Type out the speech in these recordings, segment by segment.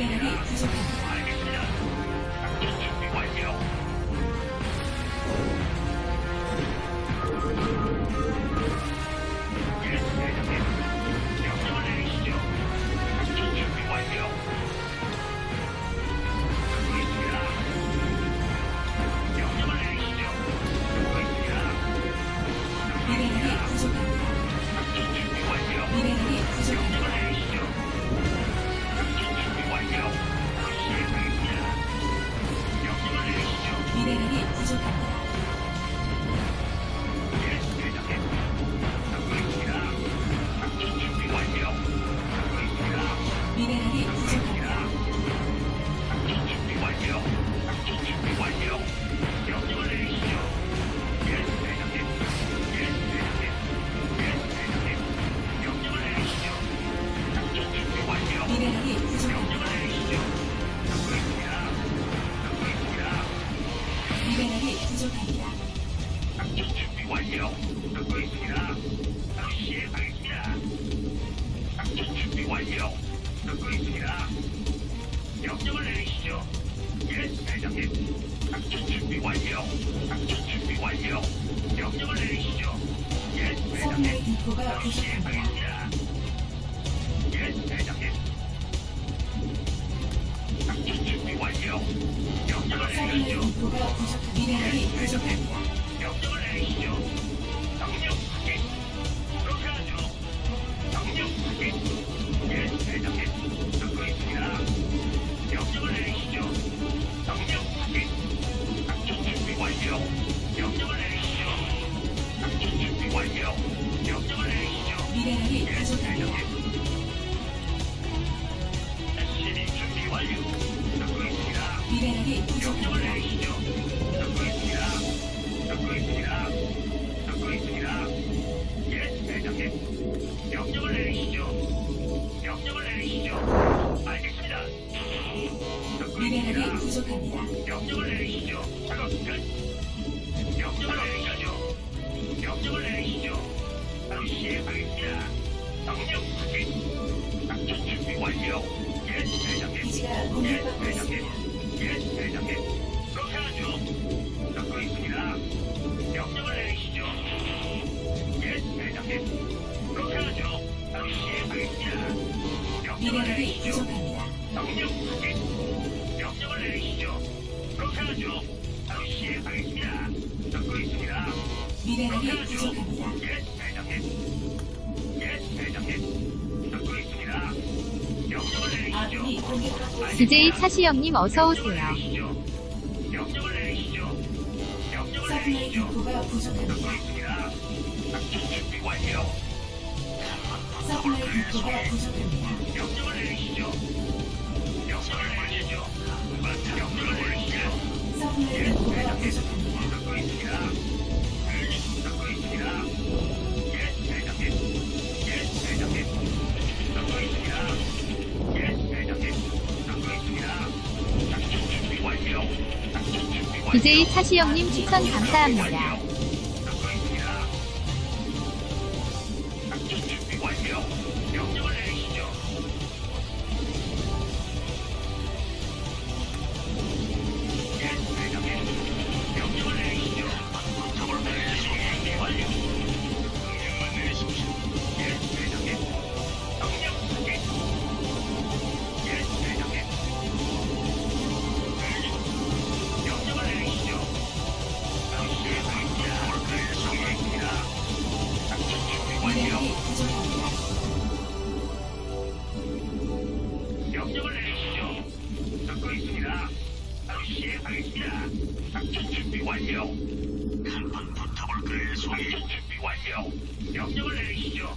Yang ada. 역적을 내리시죠. 하죠. 명령 미네랄이 예, 부족합니다. 명령을 내리시죠. 명령을 내리시죠. 알겠습니다. 듣고 미네랄이 있습니다. 부족합니다. 명령을 내리시죠. 작업 끝. 명령을 내리시죠. 명령을 내리시죠. 바로 시행하겠습니다. 명령 확인. 디제이 DJ 차시영님 어서 오세요. 명령을 부족합니다. 있습니다. 부족합니다. DJ 차시영님 추천 감사합니다. 부족합니다. 명령을 내리시죠. 듣고 있습니다. 바로 시행하겠습니다. 준비 완료. 한번 붙어볼 그의 소리. 준비 완료. 명령을 내리시죠.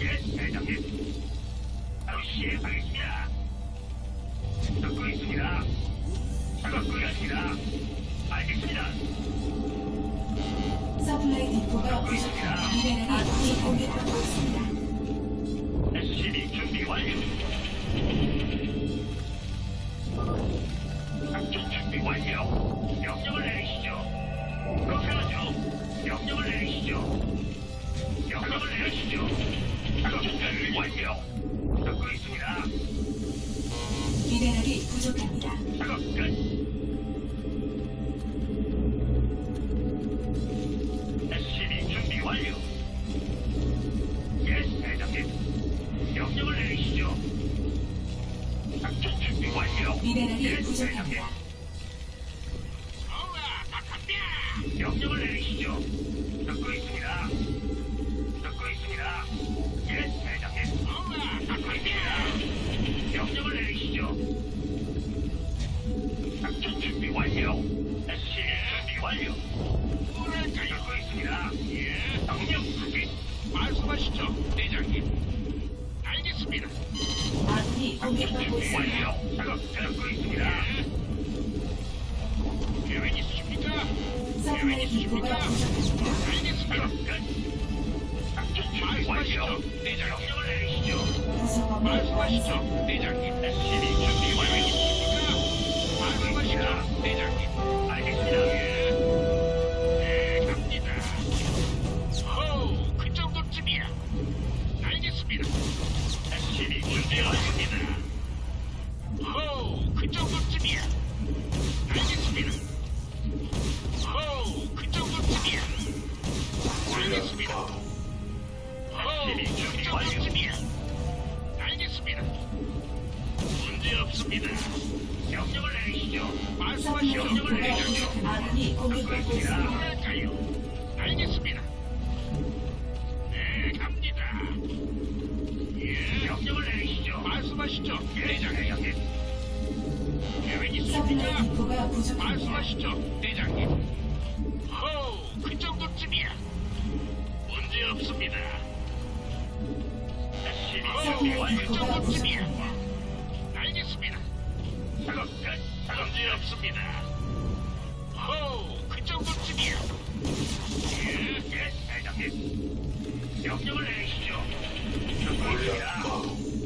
예, 대장님. 바로 시행하겠습니다. 듣고 있습니다. 작업 끝났습니다. 공격받고 있습니다. 一枪 대장님. 계획이 있습니까? 말씀하시죠, 대장님. 허우, 그 정도쯤이야. 문제 없습니다. 호우, 서플라이 그 디포가 정도쯤이야. 알겠습니다. 작업 끝. 문제 없습니다. 허우, 그 정도쯤이야. 예, 예, 대장님. 명령을 내리시죠. 작업 끝이야.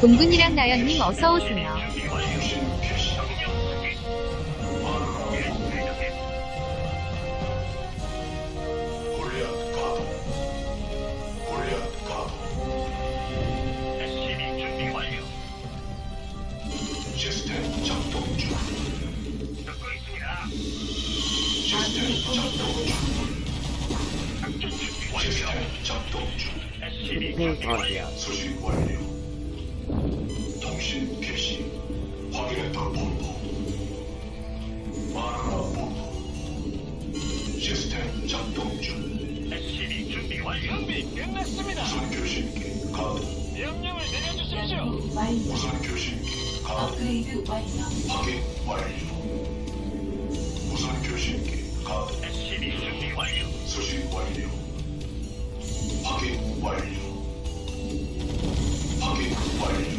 동근이랑 나연님 어서오세요. 시스템 작동 중. SCB 준비 완료. 준비 끝났습니다. 무선 교신기 가동. 명령을 내려주십시오. 완료. 무선 교신기 가동. 업그레이드 완료. 확인 완료. 무선 교신기 가동. SCB 준비 완료. 수신 완료. 확인 완료. 확인 완료.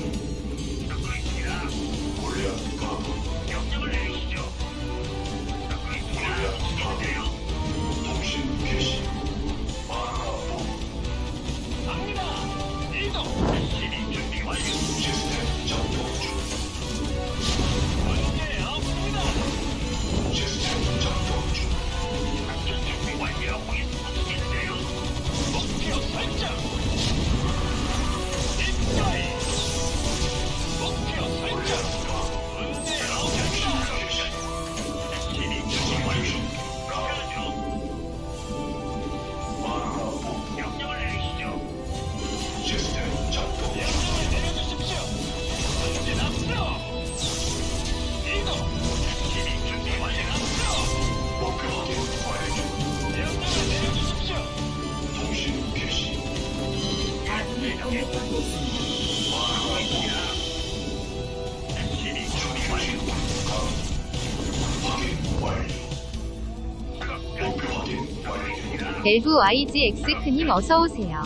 엘브 YGX 크님 어서 오세요.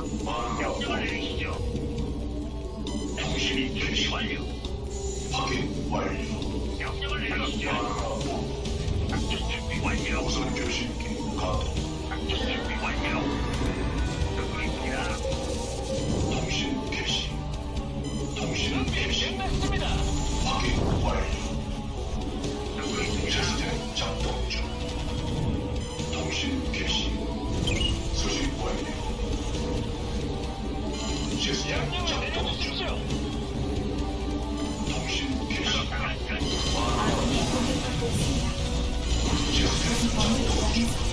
없습니다.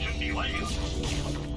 준비 완료.